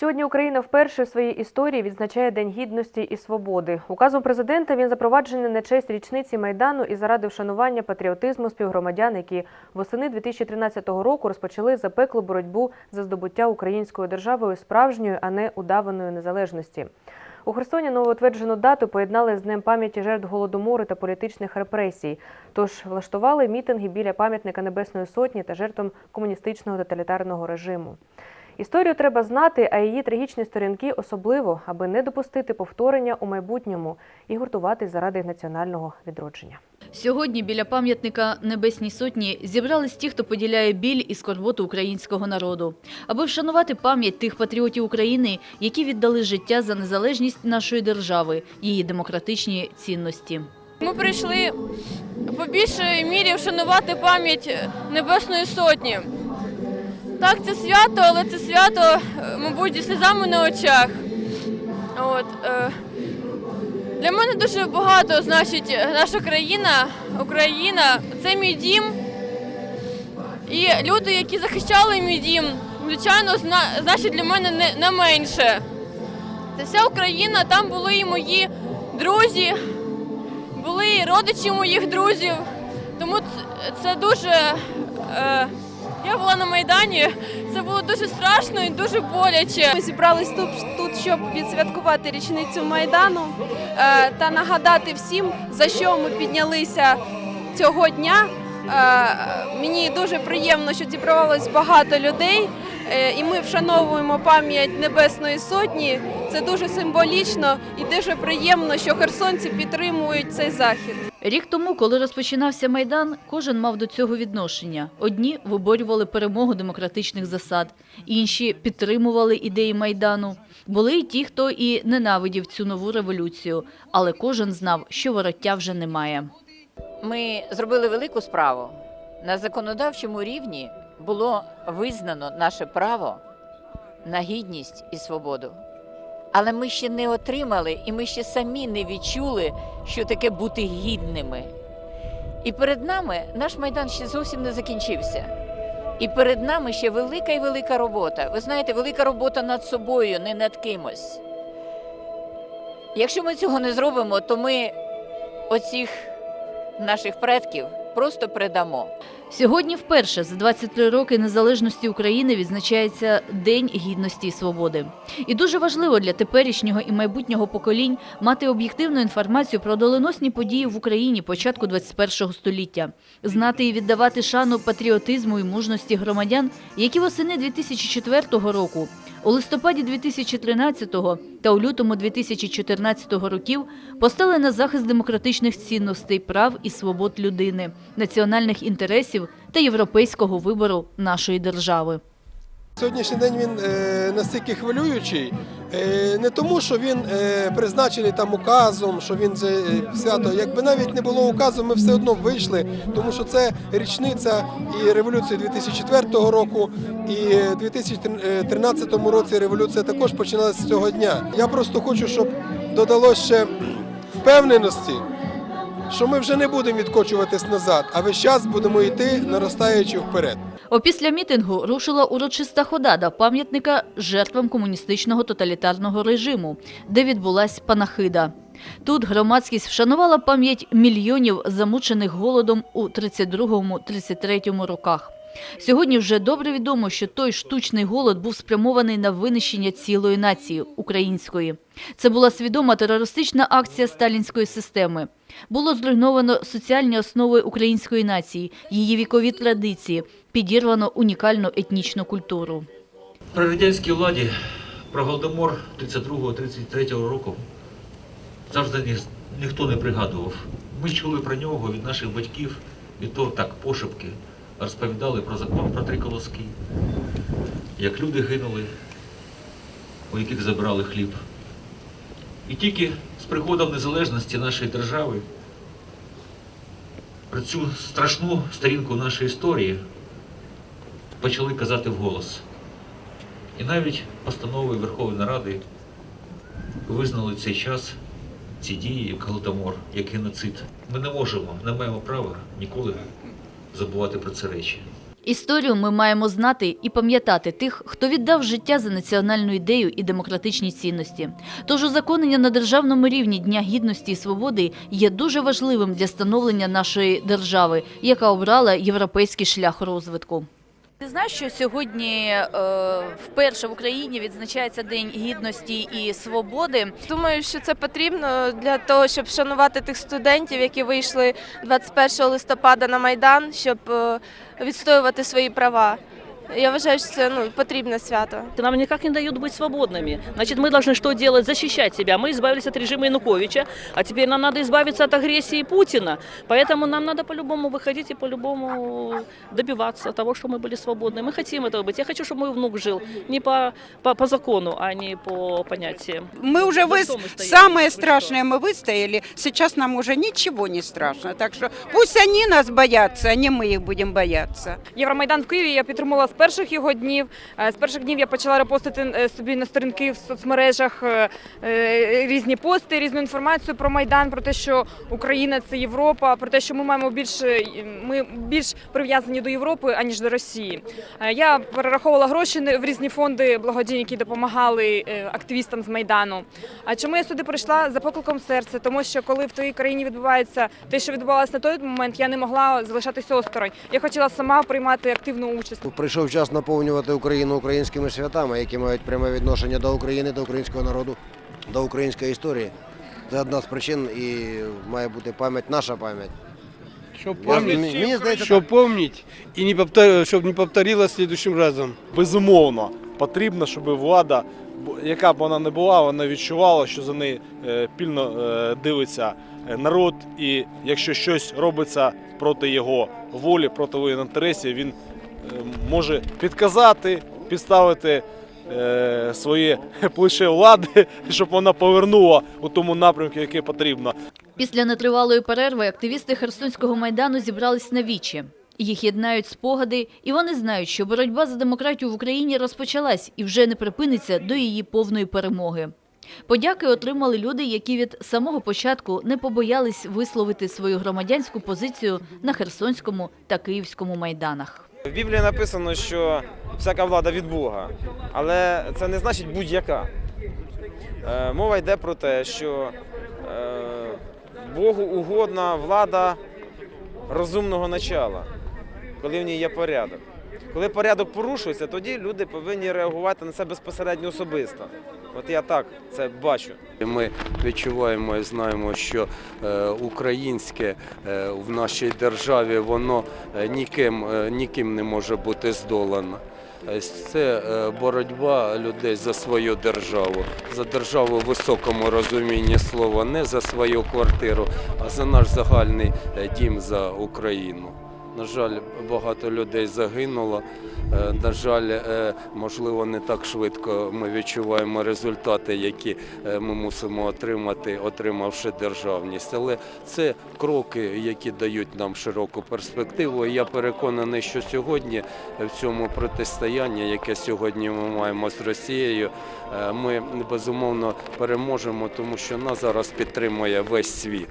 Сьогодні Україна вперше в своїй історії відзначає День гідності і свободи. Указом президента він запроваджений на честь річниці майдану і заради вшанування патріотизму співгромадян, які восени 2013 року розпочали запеклу боротьбу за здобуття українською державою справжньої, а не удаваної незалежності. У Херсоні новоутверджену дату поєднали з Днем пам'яті жертв голодомору та політичних репресій. Тож влаштували мітинги біля пам'ятника Небесної Сотні та жертвам комуністичного тоталітарного режиму. Історію треба знати, а її трагічні сторінки особливо, аби не допустити повторення у майбутньому і гуртуватись заради національного відродження. Сьогодні біля пам'ятника Небесній Сотні зібрались ті, хто поділяє біль і скорботу українського народу, аби вшанувати пам'ять тих патріотів України, які віддали життя за незалежність нашої держави, її демократичні цінності. Ми прийшли по більшій мірі вшанувати пам'ять Небесної Сотні. Так, це свято, але це свято, е, мабуть, зі сльозами на очах. От, е, для мене дуже багато значить наша країна, Україна, це мій дім. І люди, які захищали мій дім, звичайно, зна- значить для мене не, не менше. Це вся Україна, там були і мої друзі, були і родичі моїх друзів. Тому це дуже. Е, я була на Майдані, це було дуже страшно і дуже боляче. Ми зібрались тут, щоб відсвяткувати річницю Майдану е, та нагадати всім, за що ми піднялися цього дня. Е, мені дуже приємно, що зібралось багато людей, і ми вшановуємо пам'ять Небесної Сотні. Це дуже символічно і дуже приємно, що херсонці підтримують цей захід. Рік тому, коли розпочинався Майдан, кожен мав до цього відношення. Одні виборювали перемогу демократичних засад, інші підтримували ідеї Майдану. Були й ті, хто і ненавидів цю нову революцію, але кожен знав, що вороття вже немає. Ми зробили велику справу. На законодавчому рівні було визнано наше право на гідність і свободу. Але ми ще не отримали, і ми ще самі не відчули, що таке бути гідними. І перед нами наш майдан ще зовсім не закінчився. І перед нами ще велика і велика робота. Ви знаєте, велика робота над собою, не над кимось. Якщо ми цього не зробимо, то ми оцих наших предків просто предамо. Сьогодні вперше за 23 роки незалежності України відзначається День гідності і свободи. І дуже важливо для теперішнього і майбутнього поколінь мати об'єктивну інформацію про доленосні події в Україні початку 21 століття, знати і віддавати шану патріотизму і мужності громадян, які восени 2004 року, у листопаді 2013 та у лютому 2014 років постали на захист демократичних цінностей, прав і свобод людини, національних інтересів та європейського вибору нашої держави. Сьогоднішній день він е, настільки хвилюючий, е, не тому, що він е, призначений там указом, що він це е, свято. Якби навіть не було указу, ми все одно вийшли, тому що це річниця і революції 2004 року, і в 2013 році революція також починалася з цього дня. Я просто хочу, щоб додалося ще впевненості. Що ми вже не будемо відкочуватись назад, а весь час будемо йти, наростаючи вперед. Опісля мітингу рушила урочиста хода до пам'ятника жертвам комуністичного тоталітарного режиму, де відбулась панахида. Тут громадськість вшанувала пам'ять мільйонів замучених голодом у 32-33 роках. Сьогодні вже добре відомо, що той штучний голод був спрямований на винищення цілої нації української. Це була свідома терористична акція сталінської системи. Було зруйновано соціальні основи української нації, її вікові традиції, підірвано унікальну етнічну культуру. При радянській владі про Голодомор 32-33 року завжди ніхто не пригадував. Ми чули про нього від наших батьків, і то так пошепки розповідали про закон про три колоски, як люди гинули, у яких забрали хліб. І тільки з приходом незалежності нашої держави про цю страшну сторінку нашої історії почали казати вголос. І навіть постановою Верховної Ради визнали цей час, ці дії як голодомор, як геноцид. Ми не можемо, не маємо права ніколи забувати про це речі. Історію ми маємо знати і пам'ятати тих, хто віддав життя за національну ідею і демократичні цінності. Тож узаконення на державному рівні Дня гідності і свободи є дуже важливим для становлення нашої держави, яка обрала європейський шлях розвитку. Ти знаєш, що сьогодні е, вперше в Україні відзначається День гідності і свободи. Думаю, що це потрібно для того, щоб вшанувати тих студентів, які вийшли 21 листопада на майдан, щоб е, відстоювати свої права. Я вважаю, що це ну потрібне свято. Нам никак не дают быть свободными. Значит, мы должны что делать? Защищать себя. Мы избавились от режима Януковича, а теперь нам надо избавиться от агрессии Путина. Поэтому нам надо по-любому выходить и по-любому добиваться того, что мы были свободны. Мы хотим этого быть. Я хочу, чтобы мой внук жил не по, по, по закону, а не по понятиям. Мы уже За вы... что мы стоим? самое Вы что? страшное мы выстояли. Сейчас нам уже ничего не страшно. Так что пусть они нас боятся, а не мы их будем бояться. Євромайдан в Києві я підтримала з перших його днів. Е, З перших днів я почала репостити е, собі на сторінки в соцмережах е, різні пости, різну інформацію про майдан, про те, що Україна це Європа, про те, що ми маємо більше ми більш прив'язані до Європи аніж до Росії. Я перераховувала гроші в різні фонди благодійні, які допомагали активістам з майдану. А чому я сюди прийшла за покликом серця? Тому що коли в твоїй країні відбувається те, що відбувалося на той момент, я не могла залишатися осторонь. Я хотіла сама приймати активну участь. Прийшов час наповнювати Україну українськими святами, які мають пряме відношення до України, до українського народу, до української історії. Це одна з причин і має бути пам'ять, наша пам'ять. Щоб пам'ять, щоб пам'ять і не повтор... щоб не повторилось слідуючим разом. Безумовно, потрібно, щоб влада, яка б вона не була, вона відчувала, що за неї е, пільно е, дивиться е, народ, і якщо щось робиться проти його волі, проти його інтересів, він може підказати, підставити е, своє плече влади, щоб вона повернула у тому напрямку, який потрібно. Після нетривалої перерви активісти Херсонського майдану зібрались на вічі. Їх єднають спогади, і вони знають, що боротьба за демократію в Україні розпочалась і вже не припиниться до її повної перемоги. Подяки отримали люди, які від самого початку не побоялись висловити свою громадянську позицію на Херсонському та Київському майданах. В Біблії написано, що всяка влада від Бога, але це не значить будь-яка. Е, Мова йде про те, що е, Богу угодна влада розумного начала, коли в ній є порядок. Коли порядок порушується, тоді люди повинні реагувати на це безпосередньо особисто. От я так це бачу. Ми відчуваємо і знаємо, що е, українське е, в нашій державі воно е, ніким, ніким не може бути здолано. Це боротьба людей за свою державу, за державу в високому розумінні слова, не за свою квартиру, а за наш загальний дім за Україну. На жаль, багато людей загинуло. Е, На жаль, е, можливо, не так швидко ми відчуваємо результати, які е, ми мусимо отримати, отримавши державність. Але це кроки, які дають нам широку перспективу. Я переконаний, що сьогодні в цьому протистоянні, яке сьогодні ми маємо з Росією, ми безумовно переможемо, тому що нас зараз підтримує весь світ.